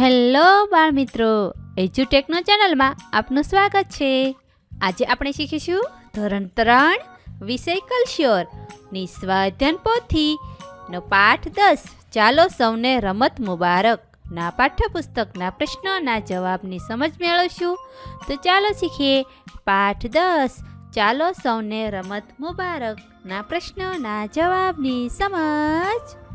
Hello બાળ મિત્રો એજ્યુટેકનો ચેનલમાં આપનું સ્વાગત છે. આજે આપણે શીખીશું ધોરણ ત્રણ, વિષય કલ્શ્યોર. નિસ્વાધ્યન પોથી, નો પાઠ દસ. ચાલો સૌને રમત મુબારક. ના પાઠ્યપુસ્તકના પ્રશ્નોના જવાબની સમજ મેળવશું. તો ચાલો શીખીએ પાઠ દસ. ચાલો સૌને રમત મુબારક. ના પ્રશ્નોના જવાબની સમજ.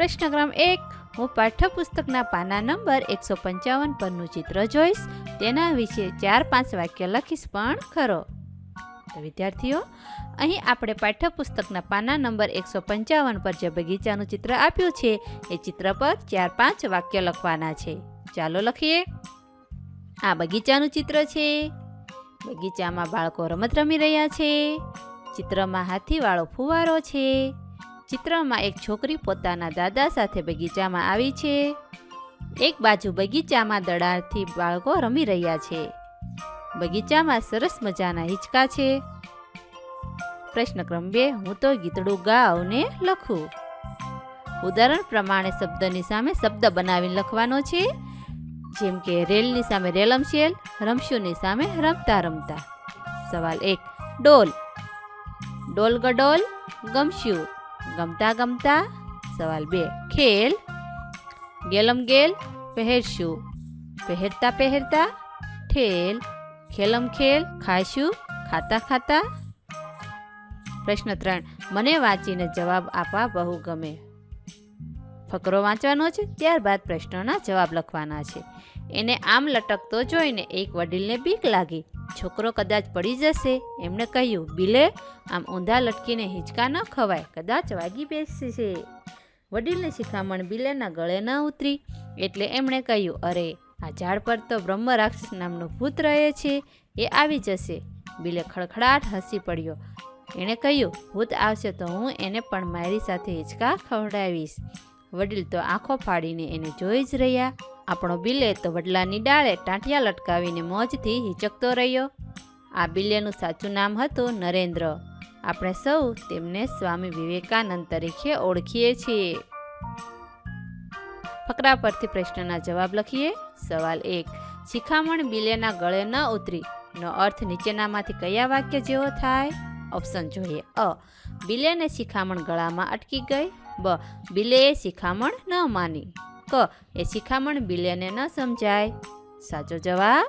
પ્રશ્ન ક્રમ એક, હું પાઠ્યપુસ્તકના પાના નંબર એકસો પંચાવન પરનું ચિત્ર જોઈશ. તેના વિશે ચાર પાંચ વાક્ય લખીશ પણ ખરો. વિદ્યાર્થીઓ, અહીં આપણે પાઠ્યપુસ્તકના પાના નંબર એકસો પંચાવન પર જે બગીચાનું ચિત્ર આપ્યું છે, એ ચિત્ર પર ચાર પાંચ વાક્ય લખવાના છે. ચાલો લખીએ. આ બગીચાનું ચિત્ર છે. બગીચામાં બાળકો રમત રમી રહ્યા છે. ચિત્રમાં હાથીવાળો ફુવારો છે. ચિત્રમાં એક છોકરી પોતાના દાદા સાથે બગીચામાં આવી છે. એક બાજુ બગીચામાં દડાથી બાળકો રમી રહ્યા છે. બગીચામાં સરસ મજાના હિંચકા છે. પ્રશ્ન ક્રમ બે, હું તો ગીતડું ગાઉ ને લખું. ઉદાહરણ પ્રમાણે શબ્દની સામે શબ્દ બનાવીને લખવાનો છે. જેમ કે, રેલની સામે રેલમશેલ રમશુની સામે રમતા રમતા. સવાલ એક, ડોલ. ડોલ ગડોલ ગમશું ગમતા ગમતા સવાલ બે. ખેલ. ગેલમ ગેલ, પહેરશું. પહેરતા પહેરતા ઠેલ. ખેલમ ખેલ ખાશું ખાતા ખાતા. પ્રશ્ન ત્રણ. મને વાંચીને જવાબ આપવા બહુ ગમે. ફકરો વાંચવાનો છે, ત્યારબાદ પ્રશ્નોના જવાબ લખવાના છે. એને આમ લટકતો જોઈને એક વડીલને બીક લાગી. છોકરો કદાચ પડી જશે, એમણે કહ્યું. બિલે, આમ ઊંધા લટકીને હિંચકા ન ખવાય, કદાચ વાગી બેસશે. વડીલને શિખામણ બિલેના ગળે ન ઉતરી, એટલે એમણે કહ્યું, અરે, આ ઝાડ પર તો બ્રહ્મ રાક્ષસ નામનું ભૂત રહે છે, એ આવી જશે. બિલે ખડખડાટ હસી પડ્યો. એણે કહ્યું, ભૂત આવશે તો હું એને પણ મારી સાથે હિંચકા ખવડાવીશ. વડીલ તો આંખો ફાડીને એને જોઈ જ રહ્યા. આપણો બિલે તો વડલાની ડાળે ટાંટિયા લટકાવીને મોજથી હિચકતો રહ્યો. આ બિલેનું સાચું નામ હતું નરેન્દ્ર. આપણે સૌ તેમને સ્વામી વિવેકાનંદ તરીકે ઓળખીએ છીએ. ફકરા પરથી પ્રશ્નના જવાબ લખીએ. સવાલ એક. શિખામણ બિલેના ગળે ન ઉતરી. નો અર્થ નીચેનામાંથી કયા વાક્ય જેવો થાય? ઓપ્શન જોઈએ. અ. બિલેને શિખામણ ગળામાં અટકી ગઈ. બ બિલેએ શિખામણ ન માની. ક, એ શિખામણ બિલેને ન સમજાય. સાચો જવાબ?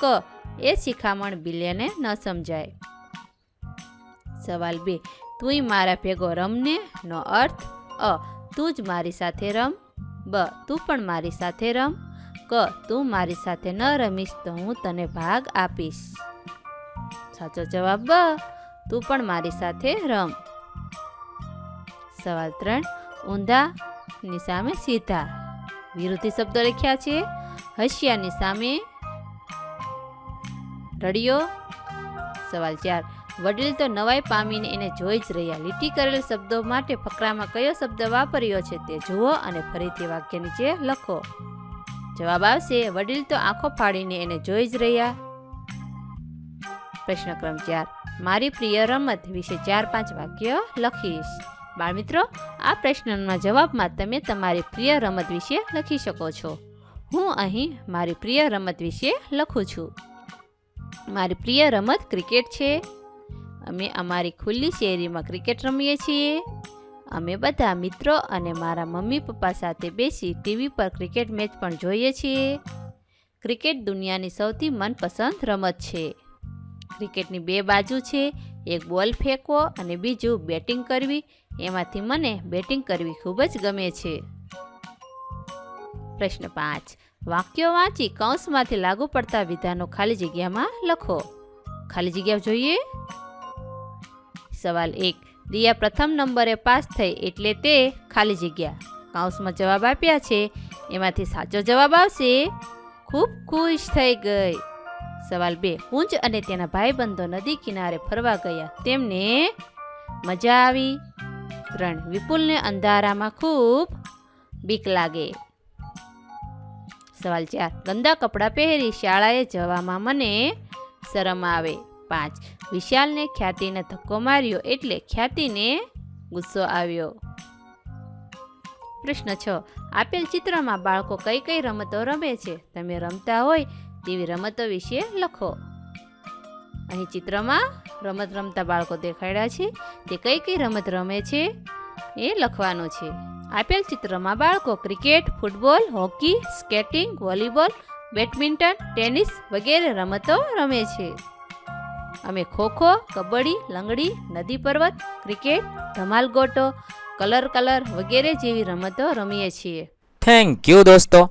ક, એ શિખામણ બિલેને ન સમજાય. સવાલ બે, તુંય મારા ભેગો રમને? નો અર્થ? અ, તું જ મારી સાથે રમ. બ, તું પણ મારી સાથે રમ. ક, તું મારી સાથે ન રમીશ તો હું તને ભાગ આપીશ. સાચો જવાબ બ, તું પણ મારી સાથે રમ. સવાલ ત્રણ ઊંધાની સામે સીધા. વિરોધી શબ્દો લખ્યા છે. હસિયાની સામે રડિયો. સવાલ ચાર, વડીલ તો નવાઈ પામીને એને જોઈ જ રહ્યા. લીટી કરેલ શબ્દો માટે ફકરામાં કયો શબ્દ વાપર્યો છે તે જુઓ અને ફરીથી વાક્ય નીચે લખો. જવાબ આવશે, વડીલ તો આંખો ફાડીને એને જોઈ જ રહ્યા. પ્રશ્ન ક્રમ ચાર, મારી પ્રિય રમત વિશે ચાર પાંચ વાક્ય લખીશ. બાળમિત્રો આ પ્રશ્નના જવાબમાં તમે તમારી પ્રિય રમત વિશે લખી શકો છો. હું અહીં મારી પ્રિય રમત વિશે લખું છું. મારી પ્રિય રમત ક્રિકેટ છે. અમે અમારી ખુલ્લી શેરીમાં ક્રિકેટ રમીએ છીએ. અમે બધા મિત્રો અને મારા મમ્મી પપ્પા સાથે બેસી ટીવી પર ક્રિકેટ મેચ પણ જોઈએ છીએ. ક્રિકેટ દુનિયાની સૌથી મનપસંદ રમત છે. ક્રિકેટની બે બાજુ છે. એક બોલ ફેંકવો અને બીજું બેટિંગ કરવી. એમાંથી મને બેટિંગ કરવી ખૂબ જ ગમે છે. પ્રશ્ન પાંચ. વાક્યો વાંચી કૌંસમાંથી લાગુ પડતા વિધાનો ખાલી જગ્યામાં લખો. ખાલી જગ્યા જોઈએ? સવાલ એક. રિયા પ્રથમ નંબરે પાસ થઈ એટલે તે ખાલી જગ્યા. કૌંસમાં જવાબ આપ્યા છે. એમાંથી સાચો જવાબ આવશે. ખૂબ ખુશ થઈ ગઈ. સવાલ બે. કુંજ અને તેના ભાઈબંધો નદી કિનારે ફરવા ગયા. તેમને મજા આવી. ત્રણ. વિપુલને અંધારામાં ખૂબ બીક લાગે. સવાલ ચાર. ગંદા કપડાં પહેરી શાળાએ જવામાં મને શરમ આવે. પાંચ. વિશાલને ખ્યાતિને ધક્કો માર્યો એટલે ખ્યાતિને ગુસ્સો આવ્યો. પ્રશ્ન છ. આપેલ ચિત્રમાં બાળકો કઈ કઈ રમતો રમે છે? તમે રમતા હોય તેવી રમતો વિશે લખો. અહીં ચિત્રમાં રમત રમતા બાળકો દેખાડ્યા છે. તે કઈ કઈ રમત રમે છે એ લખવાનું છે. આપેલ ચિત્રમાં બાળકો cricket, football, hockey, skating, volleyball, badminton, tennis વગેરે રમતો રમે છે. અમે ખોખો કબડ્ડી, લંગડી, નદી પર્વત, ક્રિકેટ, ધમાલ ગોટો, કલર કલર વગેરે જેવી રમતો રમીએ છીએ. થેન્ક યુ દોસ્તો.